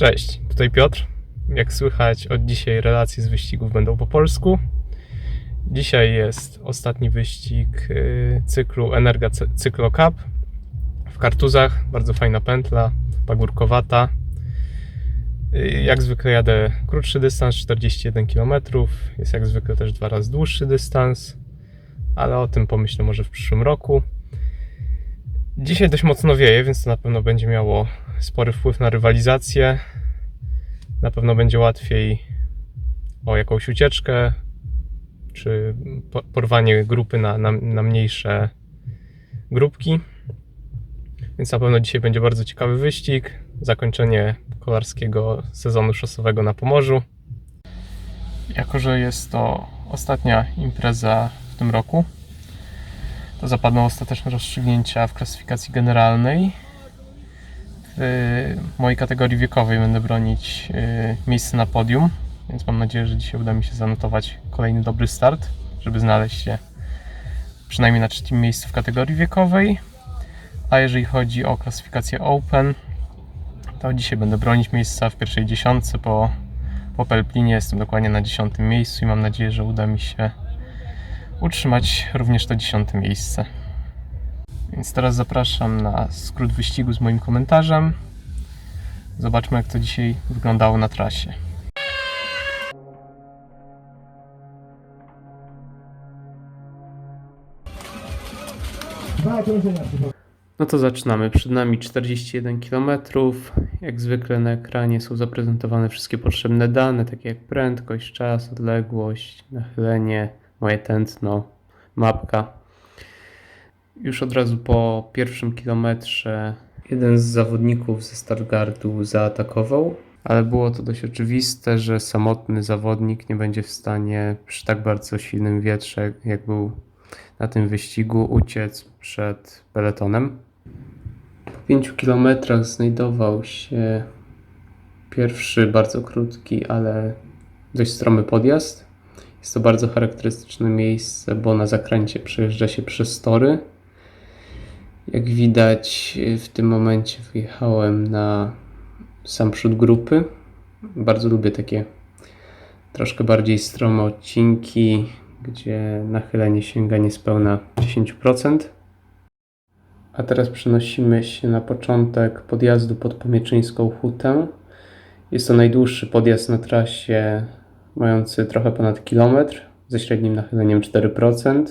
Cześć, tutaj Piotr. Jak słychać, od dzisiaj relacje z wyścigów będą po polsku. Dzisiaj jest ostatni wyścig y, cyklu Energa Cy- Cyklo Cup w Kartuzach. Bardzo fajna pętla, pagórkowata. Y, Jak zwykle jadę krótszy dystans, 41 km. Jest jak zwykle też dwa razy dłuższy dystans, ale o tym pomyślę może w przyszłym roku. Dzisiaj dość mocno wieje, więc to na pewno będzie miało spory wpływ na rywalizację. Na pewno będzie łatwiej o jakąś ucieczkę, czy po- porwanie grupy na, na, na mniejsze grupki. Więc na pewno dzisiaj będzie bardzo ciekawy wyścig. Zakończenie kolarskiego sezonu szosowego na Pomorzu. Jako, że jest to ostatnia impreza w tym roku, to zapadną ostateczne rozstrzygnięcia w klasyfikacji generalnej. W mojej kategorii wiekowej będę bronić y, miejsce na podium, więc mam nadzieję, że dzisiaj uda mi się zanotować kolejny dobry start, żeby znaleźć się przynajmniej na trzecim miejscu w kategorii wiekowej. A jeżeli chodzi o klasyfikację Open, to dzisiaj będę bronić miejsca w pierwszej dziesiątce po, po Pelplinie. Jestem dokładnie na dziesiątym miejscu i mam nadzieję, że uda mi się utrzymać również to dziesiąte miejsce. Więc teraz zapraszam na skrót wyścigu z moim komentarzem. Zobaczmy, jak to dzisiaj wyglądało na trasie. No to zaczynamy. Przed nami 41 km. Jak zwykle na ekranie są zaprezentowane wszystkie potrzebne dane, takie jak prędkość, czas, odległość, nachylenie, moje tętno, mapka. Już od razu po pierwszym kilometrze jeden z zawodników ze Stargardu zaatakował, ale było to dość oczywiste, że samotny zawodnik nie będzie w stanie przy tak bardzo silnym wietrze, jak był na tym wyścigu, uciec przed peletonem. Po 5 kilometrach znajdował się pierwszy, bardzo krótki, ale dość stromy podjazd. Jest to bardzo charakterystyczne miejsce, bo na zakręcie przejeżdża się przez tory. Jak widać, w tym momencie wyjechałem na sam przód grupy. Bardzo lubię takie troszkę bardziej strome odcinki, gdzie nachylenie sięga niespełna 10%. A teraz przenosimy się na początek podjazdu pod Pomieczyńską Hutę. Jest to najdłuższy podjazd na trasie, mający trochę ponad kilometr, ze średnim nachyleniem 4%.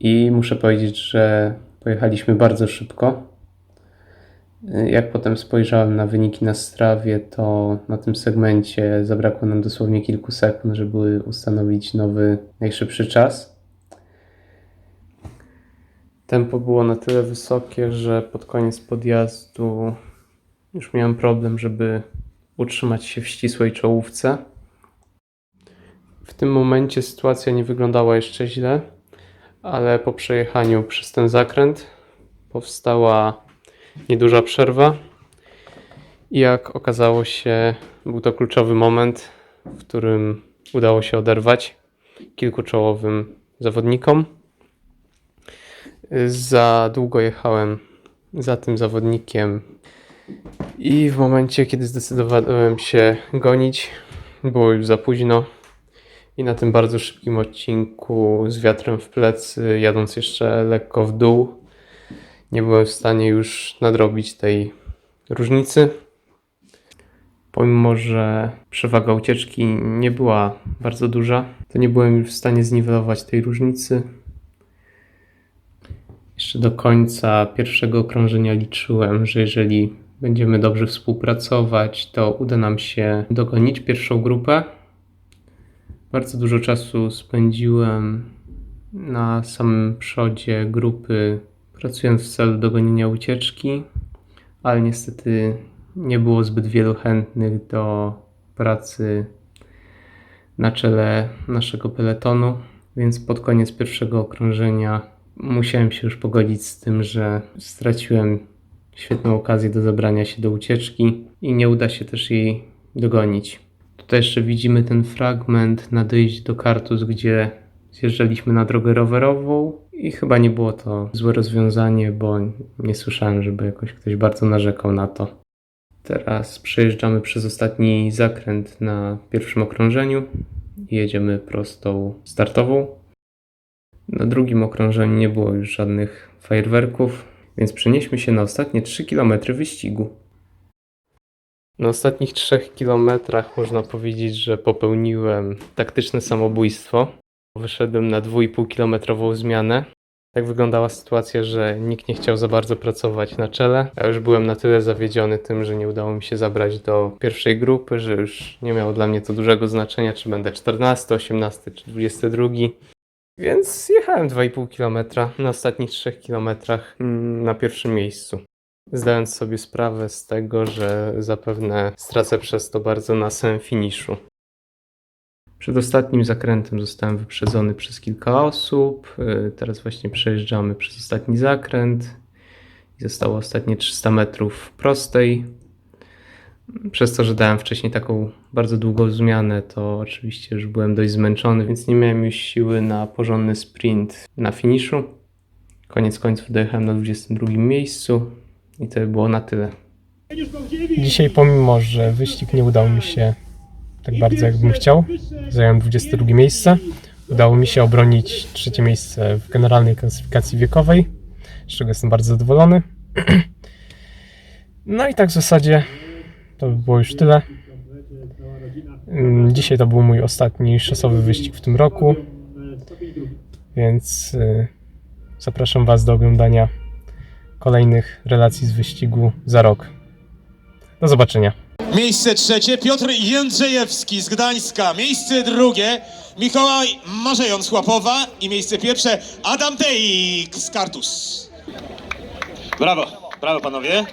I muszę powiedzieć, że pojechaliśmy bardzo szybko. Jak potem spojrzałem na wyniki na strawie, to na tym segmencie zabrakło nam dosłownie kilku sekund, żeby ustanowić nowy najszybszy czas. Tempo było na tyle wysokie, że pod koniec podjazdu już miałem problem, żeby utrzymać się w ścisłej czołówce. W tym momencie sytuacja nie wyglądała jeszcze źle, ale po przejechaniu przez ten zakręt powstała nieduża przerwa. I jak okazało się, był to kluczowy moment, w którym udało się oderwać kilku czołowym zawodnikom. Za długo jechałem za tym zawodnikiem i w momencie, kiedy zdecydowałem się gonić, było już za późno. I na tym bardzo szybkim odcinku z wiatrem w plecy, jadąc jeszcze lekko w dół, nie byłem w stanie już nadrobić tej różnicy. Pomimo, że przewaga ucieczki nie była bardzo duża, to nie byłem już w stanie zniwelować tej różnicy. Jeszcze do końca pierwszego okrążenia liczyłem, że jeżeli będziemy dobrze współpracować, to uda nam się dogonić pierwszą grupę. Bardzo dużo czasu spędziłem na samym przodzie grupy, pracując w celu dogonienia ucieczki, ale niestety nie było zbyt wielu chętnych do pracy na czele naszego peletonu, więc pod koniec pierwszego okrążenia musiałem się już pogodzić z tym, że straciłem świetną okazję do zabrania się do ucieczki i nie uda się też jej dogonić. Tutaj jeszcze widzimy ten fragment na dojść do Kartus, gdzie zjeżdżaliśmy na drogę rowerową i chyba nie było to złe rozwiązanie, bo nie słyszałem, żeby jakoś ktoś bardzo narzekał na to. Teraz przejeżdżamy przez ostatni zakręt na pierwszym okrążeniu i jedziemy prostą startową. Na drugim okrążeniu nie było już żadnych fajerwerków, więc przenieśmy się na ostatnie 3 km wyścigu. Na ostatnich 3 kilometrach można powiedzieć, że popełniłem taktyczne samobójstwo. Wyszedłem na 2,5 kilometrową zmianę. Tak wyglądała sytuacja, że nikt nie chciał za bardzo pracować na czele. Ja już byłem na tyle zawiedziony tym, że nie udało mi się zabrać do pierwszej grupy, że już nie miało dla mnie to dużego znaczenia, czy będę 14, 18 czy 22. Więc jechałem 2,5 km na ostatnich 3 km na pierwszym miejscu. Zdając sobie sprawę z tego, że zapewne stracę przez to bardzo na samym finiszu. Przed ostatnim zakrętem zostałem wyprzedzony przez kilka osób. Yy, Teraz właśnie przejeżdżamy przez ostatni zakręt. Zostało ostatnie 300 metrów prostej. Przez to, że dałem wcześniej taką bardzo długą zmianę, to oczywiście już byłem dość zmęczony, więc nie miałem już siły na porządny sprint na finiszu. Koniec końców dojechałem na 22 miejscu i to by było na tyle. Dzisiaj, pomimo że wyścig nie udał mi się tak bardzo, jakbym chciał, zająłem 22 miejsce. Udało mi się obronić trzecie miejsce w generalnej klasyfikacji wiekowej, z czego jestem bardzo zadowolony. No i tak w zasadzie to by było już tyle. Mm, Dzisiaj to był mój ostatni szosowy wyścig w tym roku, więc y, zapraszam Was do oglądania kolejnych relacji z wyścigu za rok. Do zobaczenia. Miejsce trzecie Piotr Jędrzejewski z Gdańska. Miejsce drugie Mikołaj Marzejon z Chłapowa. I miejsce pierwsze Adam Tejk z Kartus. Brawo, brawo panowie.